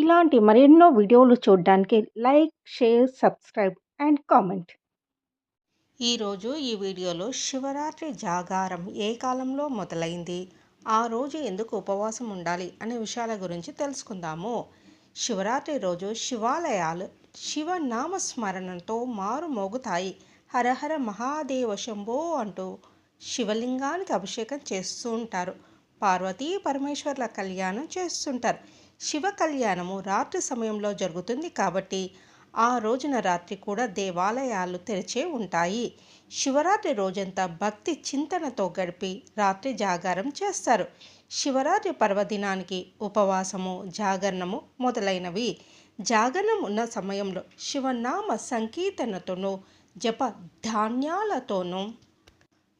ఇలాంటి మరెన్నో వీడియోలు చూడడానికి like share subscribe and comment. ఈరోజు ఈ వీడియోలో శివరాత్రి జాగారం ఏ కాలంలో మొదలైంది? ఆ రోజు ఎందుకు ఉపవాసం ఉండాలి అనే విషయాల గురించి తెలుసుకుందాము. శివరాత్రి రోజు శివాలయాలు శివనామస్మరణతో మారు మోగుతాయి హరహర మహాదేవ శంభో అంటూ శివలింగానికి అభిషేకం చేస్తూ ఉంటారు. పార్వతీ పరమేశ్వర్ల కళ్యాణం చేస్తుంటారు. శివ కళ్యాణము రాత్రి సమయంలో జరుగుతుంది కాబట్టి ఆ రోజున రాత్రి కూడా దేవాలయాలు తెరిచే ఉంటాయి. శివరాత్రి రోజంతా భక్తి చింతనతో గడిపి రాత్రి జాగారం చేస్తారు. శివరాత్రి పర్వదినానికి ఉపవాసము జాగరణము మొదలైనవి. జాగరణం ఉన్న సమయంలో శివనామ సంకీర్తనతోనూ జప ధాన్యాలతోనూ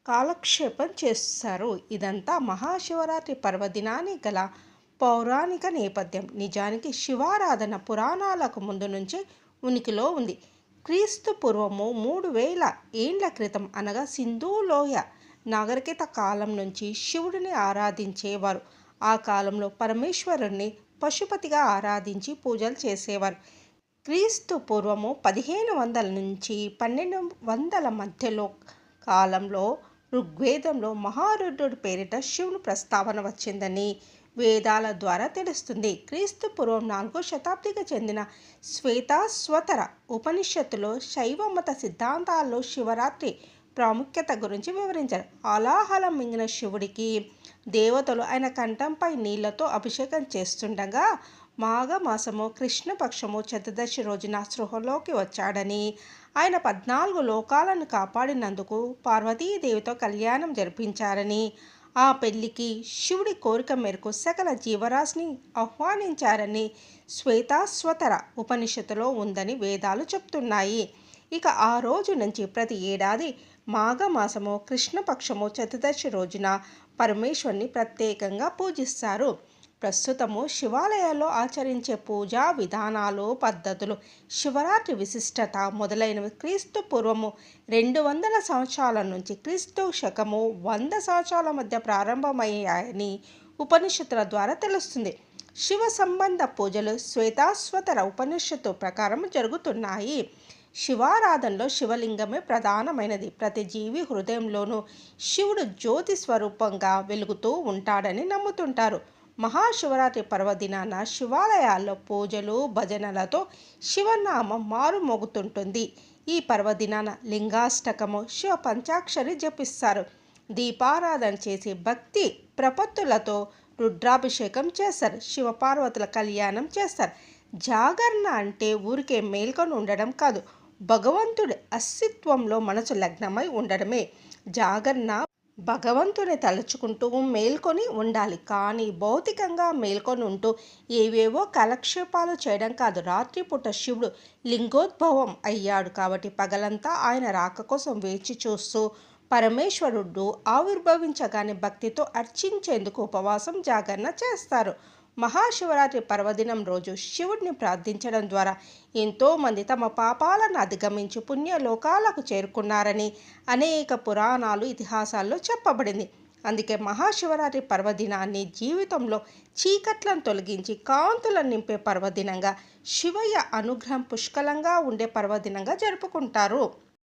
కాలక్షేపం చేస్తారు. ఇదంతా మహాశివరాత్రి పర్వదినాన్ని గల పౌరాణిక నేపథ్యం. నిజానికి శివారాధన పురాణాలకు ముందు నుంచే ఉనికిలో ఉంది. క్రీస్తు పూర్వము మూడు వేల ఏండ్ల క్రితం అనగా సింధులోయ నాగరికత కాలం నుంచి శివుడిని ఆరాధించేవారు. ఆ కాలంలో పరమేశ్వరుణ్ణి పశుపతిగా ఆరాధించి పూజలు చేసేవారు. క్రీస్తు పూర్వము పదిహేను వందల నుంచి పన్నెండు వందల మధ్యలో కాలంలో ఋగ్వేదంలో మహారుద్రుడి పేరిట శివుని ప్రస్తావన వచ్చిందని వేదాల ద్వారా తెలుస్తుంది. క్రీస్తు పూర్వం నాలుగో శతాబ్దికి చెందిన శ్వేతాస్వతర ఉపనిషత్తులో శైవ మత సిద్ధాంతాల్లో శివరాత్రి ప్రాముఖ్యత గురించి వివరించారు. అలాహలం మింగిన శివుడికి దేవతలు ఆయన కంఠంపై నీళ్ళతో అభిషేకం చేస్తుండగా మాఘమాసము కృష్ణపక్షము చతుర్దశి రోజున సృహలోకి వచ్చాడని ఆయన పద్నాలుగు లోకాలను కాపాడినందుకు పార్వతీదేవితో కళ్యాణం జరిపించారని ఆ పెళ్ళికి శివుడి కోరిక మేరకు సకల జీవరాశిని ఆహ్వానించారని శ్వేతాస్వతర ఉపనిషత్తులో ఉందని వేదాలు చెప్తున్నాయి. ఇక ఆ రోజు నుంచి ప్రతి ఏడాది మాఘమాసము కృష్ణపక్షము చతుర్దశి రోజున పరమేశ్వరుని ప్రత్యేకంగా పూజిస్తారు. ప్రస్తుతము శివాలయాల్లో ఆచరించే పూజా విధానాలు పద్ధతులు శివరాత్రి విశిష్టత మొదలైనవి క్రీస్తు పూర్వము రెండు వందల సంవత్సరాల నుంచి క్రీస్తు శకము వంద సంవత్సరాల మధ్య ప్రారంభమయ్యాయని ఉపనిషత్తుల ద్వారా తెలుస్తుంది. శివ సంబంధ పూజలు శ్వేతాశ్వతర ఉపనిషత్తు ప్రకారం జరుగుతున్నాయి. శివారాధనలో శివలింగమే ప్రధానమైనది. ప్రతి జీవి హృదయంలోనూ శివుడు జ్యోతి స్వరూపంగా వెలుగుతూ ఉంటాడని నమ్ముతుంటారు. మహాశివరాత్రి పర్వదినాన శివాలయాల్లో పూజలు భజనలతో శివనామం మారుమోగుతుంటుంది. ఈ పర్వదినాన లింగాష్టకము శివ పంచాక్షరి జపిస్తారు. దీపారాధన చేసి భక్తి ప్రపత్తులతో రుద్రాభిషేకం చేస్తారు. శివపార్వతుల కళ్యాణం చేస్తారు. జాగరణ అంటే ఊరికే మేల్కొని ఉండడం కాదు భగవంతుడి అస్తిత్వంలో మనసు లగ్నమై ఉండడమే. జాగరణ భగవంతుని తలుచుకుంటూ మేల్కొని ఉండాలి. కానీ భౌతికంగా మేల్కొని ఉంటూ ఏవేవో కలక్షేపాలు చేయడం కాదు. రాత్రిపూట శివుడు లింగోద్భవం అయ్యాడు కాబట్టి పగలంతా ఆయన రాక కోసం వేచి చూస్తూ పరమేశ్వరుడు ఆవిర్భవించగానే భక్తితో అర్చించేందుకు ఉపవాసం జాగరణ చేస్తారు. మహాశివరాత్రి పర్వదినం రోజు శివుడిని ప్రార్థించడం ద్వారా ఎంతోమంది తమ పాపాలను అధిగమించి పుణ్యలోకాలకు చేరుకున్నారని అనేక పురాణాలు ఇతిహాసాల్లో చెప్పబడింది. అందుకే మహాశివరాత్రి పర్వదినాన్ని జీవితంలో చీకట్లను తొలగించి కాంతులను నింపే పర్వదినంగా శివయ్య అనుగ్రహం పుష్కలంగా ఉండే పర్వదినంగా జరుపుకుంటారు.